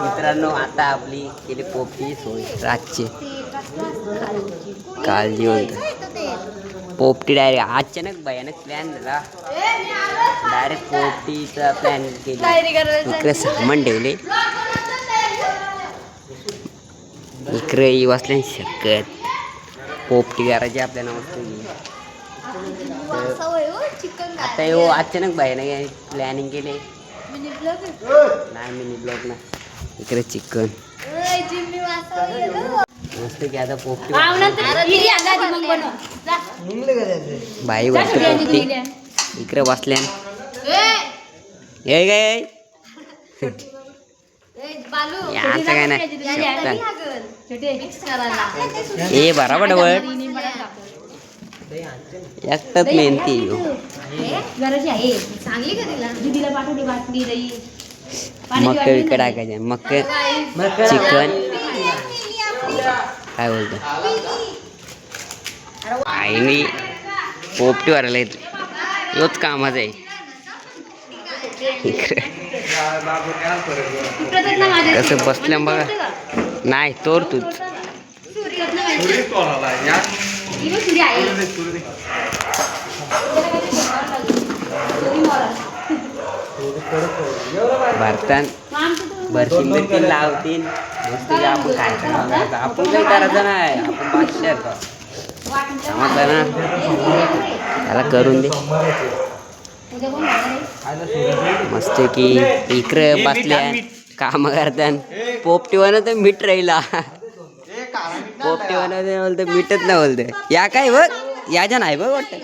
मित्रांनो आता आपली केली पोपटी सोय रातची. काळजी होत पोपटी डायरेक्ट अचानक भयानक प्लॅन झाला. डायरेक्ट पोपटीचा प्लॅन केला. इकडे सामान ठेवले. इकडे वाचल्या शकत. पोपटी करायची आपल्याला मस्त आता यो अचानक भयानक प्लॅनिंग केले. नाही मिनी ब्लॉक ना इकडे चिकन. मस्त की आता पोपटी बाई वाटतं पोपटी इकडे बसल्या ये गे याचं काय नाही. ए बराबर डबल एकटाच मेहनती चांगली का तिला? दीदीला पाठवली दही. मक्क विकत टाकायचे. मक्क चिकन. काय बोलतो? आईने पोपटी भरायला येते योच कामाचं आहे. इकडे. कसं बसल्या बघा. नाही तोर तूच. भरतान. भरतीन बिरतीन लावतीन मस्त आपण काय करायचं आपण काही करायचं नाही आपण बादशाह समजलं ना? त्याला करून दे. मस्त की इकडे बसल्या काम करतान पोपटीवानं तर मीठ राहिला. पोपटीवानं ते बोलतं मीठच नाही बोलतं. या काय बघ याच्या नाही बघ वाटतं.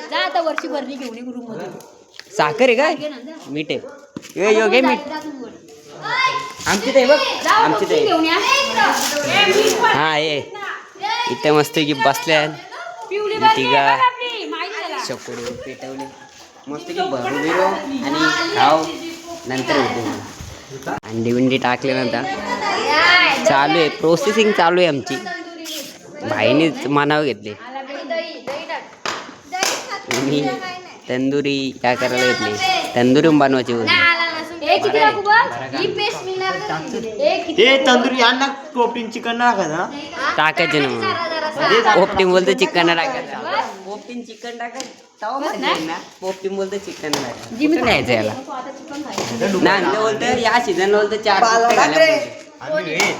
साखर आहे काय? मीठ आहे. यो यो घे मीठ. आमची ते बघ आमची ते हा. ये. इथे मस्त की बसल्या. तिघा. चकोडे पेटवले. मस्त की भरू दिलो आणि खाव नंतर होते अंडी बिंडी टाकल्यानंतर चालू आहे. प्रोसेसिंग चालू आहे आमची. भाईनेच मानावं घेतले. मी तंदुरी काय करायला घेतली. तंदुरी बनवायची होती ए टाकू बघ ही पेस्ट मिळणार हे तंदुरी यांना प्रोटीन चिकन टाकायचं ना टाकायचे ना मग. पोपटी बोलतो चिकन टाकायचं. पोपटीन चिकन टाकायचं. ना. पोपटी बोलतो चिकन टाकायचं. याला? आता चिकन खायचं. ना ते बोलतं या सीझन बोलतं चार. आम्ही व्हेज एक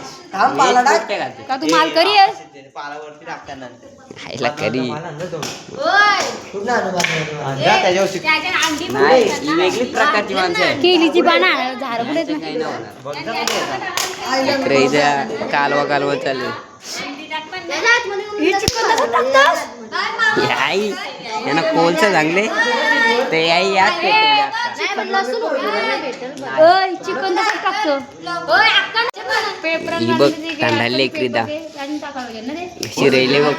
पोपटे घालतो? का तू माल करी आहेस? पालावरती टाकतात नंतर. खायला करी. अंडा त्याच्यावर चिकन त्याच्यात अंडी नाही ही वेगळीच प्रकारची माणसं आहे केलीची बाणा झाड कुठे त्याचं काही नाही होणार. इकडे इथं कालवा कालवा चालू आहे. त्याच्या आतमध्ये हे चिकन कसं टाकतोस? हे आई यांना कोलचं चांगले. ते आई याच पेटवले आता. ओय चिकन कसं टाकतो? अक्का ही बघ तांदळाला एकरीदा अशी राहिले बघ.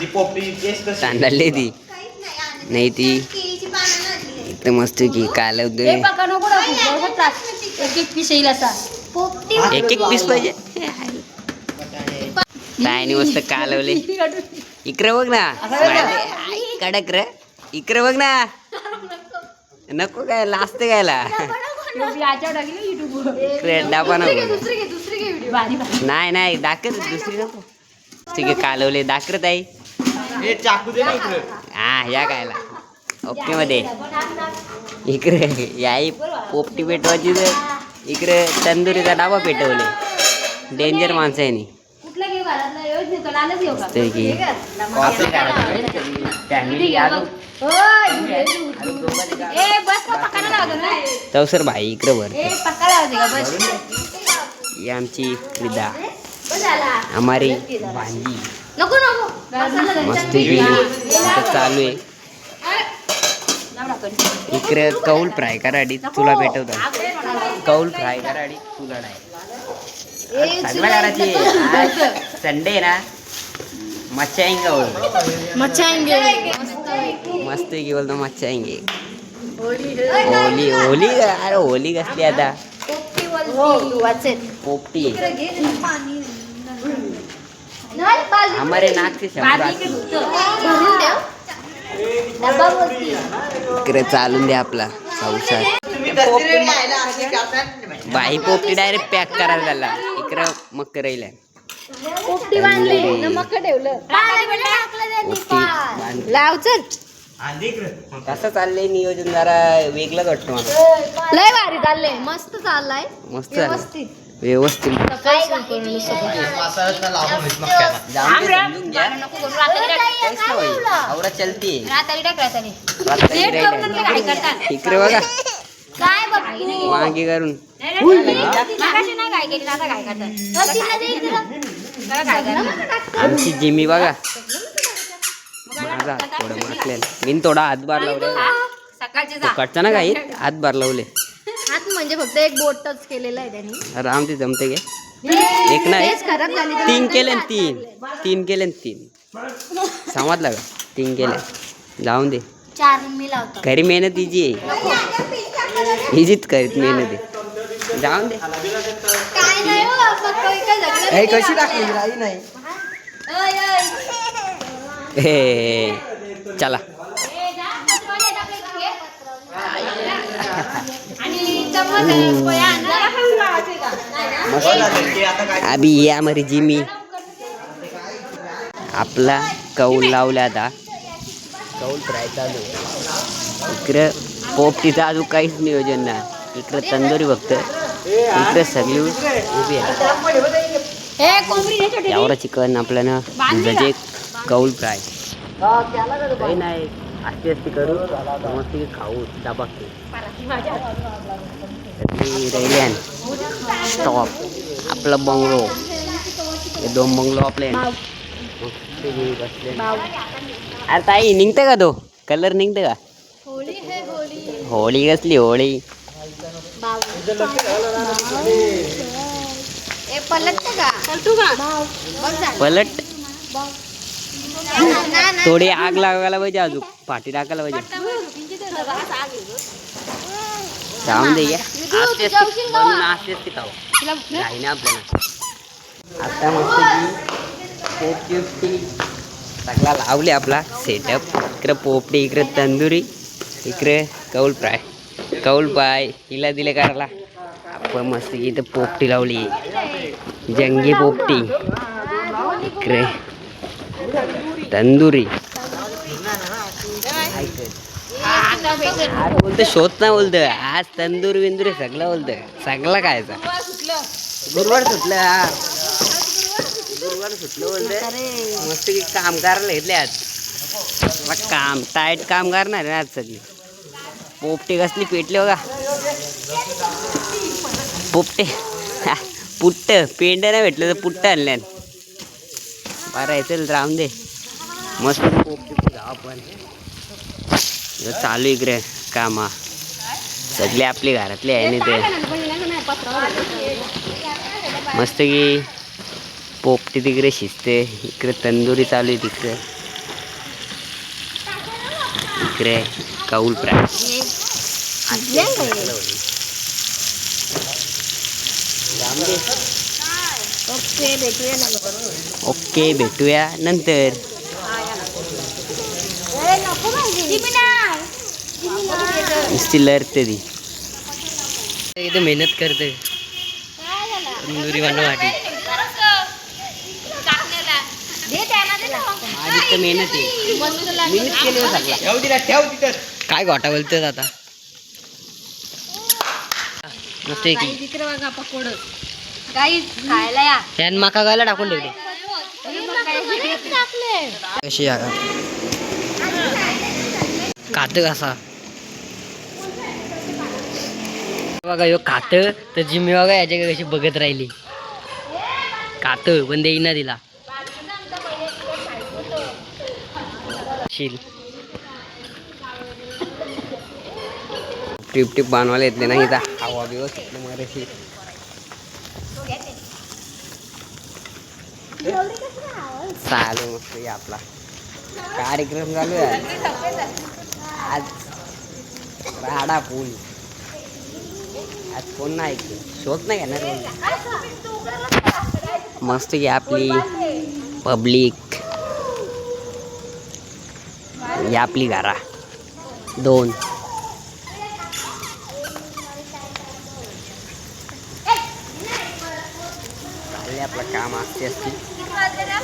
ती पोपटी टेस्ट कशी तांदळले ती. नाही ती. इथं मस्त की टाक एक एक पीस पाहिजे. काय नाही मस्त कालवले. इकडे बघ ना. कडक र. इकडे बघ ना. नको काय टाकली युट्यूब इकडे डाबा नको. नाही नाही दाखत दुसरी नको. ठीक आहे कालवले. दाखरत आहे. हे चाकू दे हा या कायला ओके मध्ये. इकडे याई पोपटी पेटवायची तर इकडे तंदुरीचा डाबा पेटवले. डेंजर माणसं आहे तवसर भाई इकडे वर. ही आमची झाला. हमारी भांजी नको नको. मस्त चालू आहे. इकडे कौल फ्राय कराडी तुला भेटवतो. कौल फ्राय कराडी तुला करायची संडे ना. मच्छा मच्छा मस्त की बोलतो मच्छा होली होली अरे होली कसली आता? पोपटी. हमारे नाक से शब्द आते हैं. इकडे चालून दे आपला संसार. पोपटी बाई पोपटी डायरेक्ट पॅक करायला झाला. इकडं मग करायला पोपटी बांधली. नमक ठेवलं. पोपटी लाव चल. कसं चाललंय नियोजन? जरा वेगळंच वाटतं मला. लय भारी चाललंय. मस्त चाललाय. मस्त झालं. व्यवस्थित. व्यवस्थित. जाऊन दे, समजून घ्या. काहीच नाही होईल. आवडा चलती. इकडे बघा. काय बघ वांगी करून. आमची जिमी बघा. हात थोडं मारलेलं मी थोडा हातभार लावले सकाळचे जा. कटचा ना काही? हातभार लावले. हात म्हणजे फक्त एक बोट टच केलेला आहे त्यांनी. राम ते जमते गे एक नाही? तीन केले न तीन. तीन केले न तीन. समजलं का? तीन केले. जाऊन दे. चार मी लावतो. खरी मेहनत हिची आहे. हिजीच करीत मेहनत आहे. जाऊन दे. काय नाही हो कशी टाकली? हे चला. अभी ये हमारी जिमी. आपला कौल लावला आता. कौल फ्राय चालू. इकडं पोपटीचं अजून काहीच नियोजन नाही. इकडं तंदुरी फक्त. इकडं सगळी उभी आहे. हे यावर चिकन आपल्याला दुधाचे कौल फ्राय. काही नाही अशी असती करू मस्त खाऊ दाबाकी रहिल्यान स्टॉप आपला बंगलो. हे दोन बंगलो आपले. अरे ताई निघते का तो? कलर निघते का? होळी है होळी. होळी कसली होळी? ए पलटते का? पलटू पलट. थोडी आग लागायला पाहिजे अजून. पाठी टाकायला पाहिजे. जाऊन दे आपल्याला. आता मस्त की सगळा लावले आपला सेटअप इकडं पोपटी इकडं तंदुरी इकडे कौल फ्राय. कौल पाय हिला दिले करायला. आपण मस्त की इथं पोपटी लावली. जंगी पोपटी. इकडे. तंदुरी. बोलतो बोलतं शोध ना बोलतं आज तंदूर विंदुरी सगळं बोलतं सगळं खायचा. गुरुवार सुटलं. हा गुरुवार सुटलं बोलतं मस्त की कामगार घेतले आज. काम टाईट कामगार नाही आज सगळी. पोपटे कसली पेटले बघा. पोपटे. पुट्ट. पेंड नाही भेटलं तर पुट्ट आणल्यान. बरं आहे चल राहून दे. मस्त आपण. चालू इकडे कामा. सगळे आपले घरातले आहे ना ते. मस्त की पोपटी तिकडे शिजते. इकडे तंदुरी चालू आहे तिकडे. इकडे कौल फ्राय. ओके भेटूया ओके भेटूया नंतर नको पाहिजे नुसती लढते ती इथे मेहनत करते. तंदुरी बनवासाठी दे त्याला दे ना. माझी तर मेहनत आहे. मेहनत केली सगळा ठेव तिला ठेव तिथं. काय घोटा बोलतोय आता? की. फॅन माका गायला टाकून ठेवले. कशी खात कसा बघा यो खात तर जिम्मी बघा याच्या कशी बघत राहिली. खात पण देईना तिला. शील. टिप टिप बांधवायला येतले नाही इथं. हवा बिवा मराठी चालू मस्त आपला. कार्यक्रम चालू आहे. आज राडा पूल. आज कोण नाही ऐकलं. शोध नाही येणार मस्त घ्या आपली पब्लिक. या आपली घरा. दोन. आपलं काम असते असते.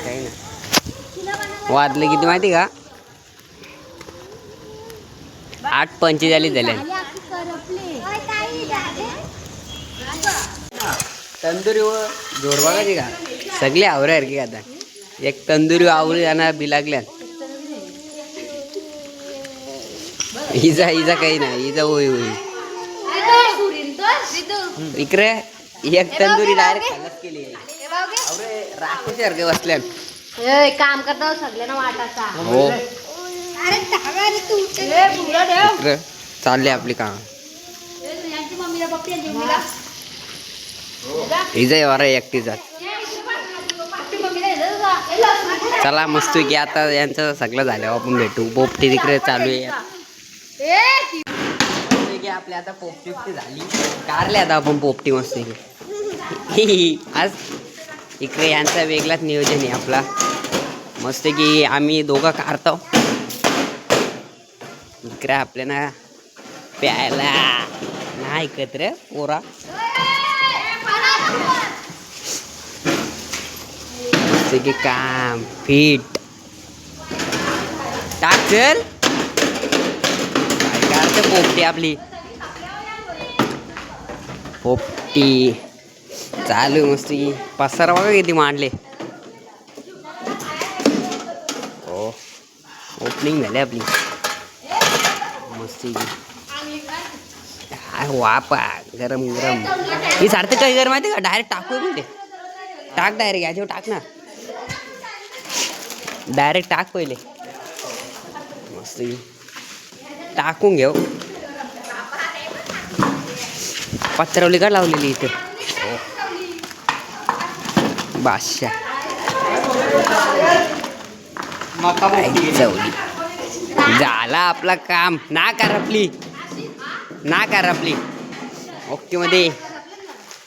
काही ना वाजले किती माहिती का? आठ पंचेचाळीस झाले. तंदुरी व जोर बघायची का. सगळे आवरे की आता. एक तंदुरी आवरी जाणार बिलागल्यात हिजा हिजा काही नाही हिजा होई होई. इकडे एक तंदुरी डायरेक्ट केली आवरे राखूसारखे बसल्यात काम करता सगळ्यांना वाटाचा. हो. इकडे चालले आपली काम. हिजा एवढा एकटी जात चला मस्त की आता यांचं सगळं झालं. आपण भेटू. पोपटी तिकडे चालू आहे. आपली आता पोपटी उपटी झाली. कारले आता आपण पोपटी मस्त आज इकडे यांचा वेगळाच नियोजन आहे आपला. मस्त की आम्ही दोघं कारतो इकडे आपल्याला प्यायला. नाही एकत्र पोरा. मस्त की काम फिट टाक चल काय पोपटी आपली पोपटी चालू मस्त की पसारा बघा किती मांडले हो ओपनिंग झाली आपली मस्ती वापा गरम गरम. ही सारखं काय गरम माहिती का? डायरेक्ट टाकू म्हणजे टाक डायरेक्ट याच्यावर टाक ना. डायरेक्ट टाक पहिले. मस्त. टाकून घेऊ. पत्रावली का लावलेली इथे? चवली झाला आपला काम. ना करपली ना करपली ओके मध्ये.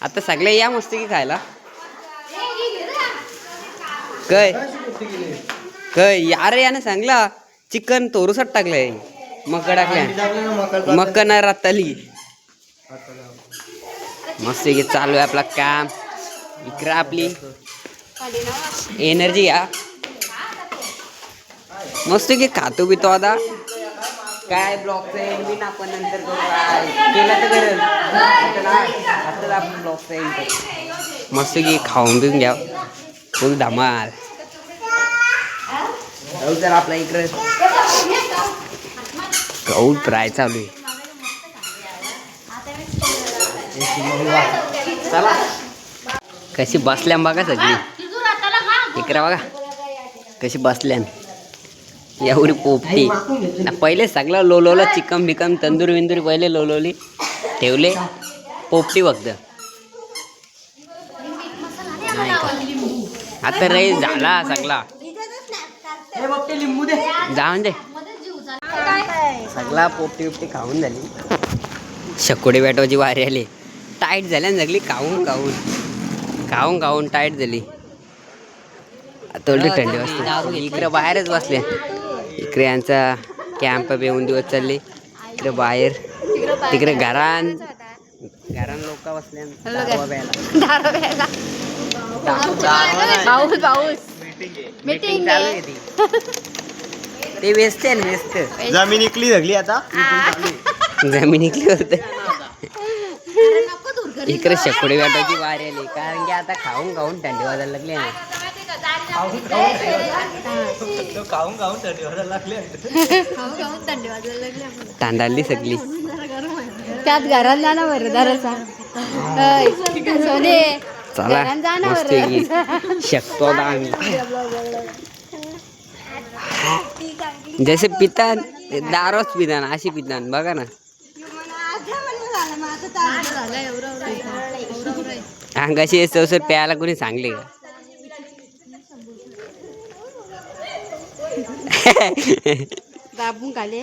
आता सगळे या मस्त की खायला? काय? काय? अरे यानं सांगला चिकन तोरुसात टाकलंय. मग टाकल्या. मग नाही राताली. मस्त की चालू आहे आपला काम. इकडं आपली. एनर्जी या. मस्त की खातो बितो आता. काय ब्लॉकचं एंड बिन आपण नंतर करू काय? केलं तर करेल. आता आताच आपण ब्लॉकचं एंड करू मस्त की खाऊन बिन घ्या. फुल धमाल. तर आपला इकडे. गौड फ्राय चालू आहे. चला. कशी बसल्या बघा सगळी. इकडे बघा. कशी बसल्यान एवढी पोपटी. ना पहिले सगळं लोलवलं चिकन बिकन तंदुरी विंदुरी पहिले लोलवली ठेवले. पोपटी फक्त नाही का? आता रे झाला सगळा. जाऊन दे. सगळा पोपटी बिपटी खाऊन झाली. शकोडे बॅटोची वारी आली. टाईट झाल्या ना सगळी खाऊन खाऊन. खाऊन खाऊन टाईट झाली. आता उलटी थंडी वाजते. इकडे बाहेरच बसले. इकडे यांचा कॅम्प येऊन दिवस चालले. इकडे बाहेर तिकडे घरान. घरान लोक बसले आहे. ती. ते वेचते ना वेचत जमीन इकली धगली आता? जमीन इकली होत. इकडे शेकोडी वाटायची वारी आली. कारण की आता खाऊन खाऊन थंडी वाजायला लागली ना. खाऊन खाऊन थंडी वाजायला लागली. थंडी वाजायला लागली. आम्हाला. तांडाली सगळी. त्यात घरात जा ना बरं जरासा. सोने चला घरात जा ना मस्त बरं. की शकतो आता आम्ही. जसे पितान दारोच पितान अशी पितान बघा ना. अंगाशी सवसर प्यायला कोणी सांगले का? दाबून खाले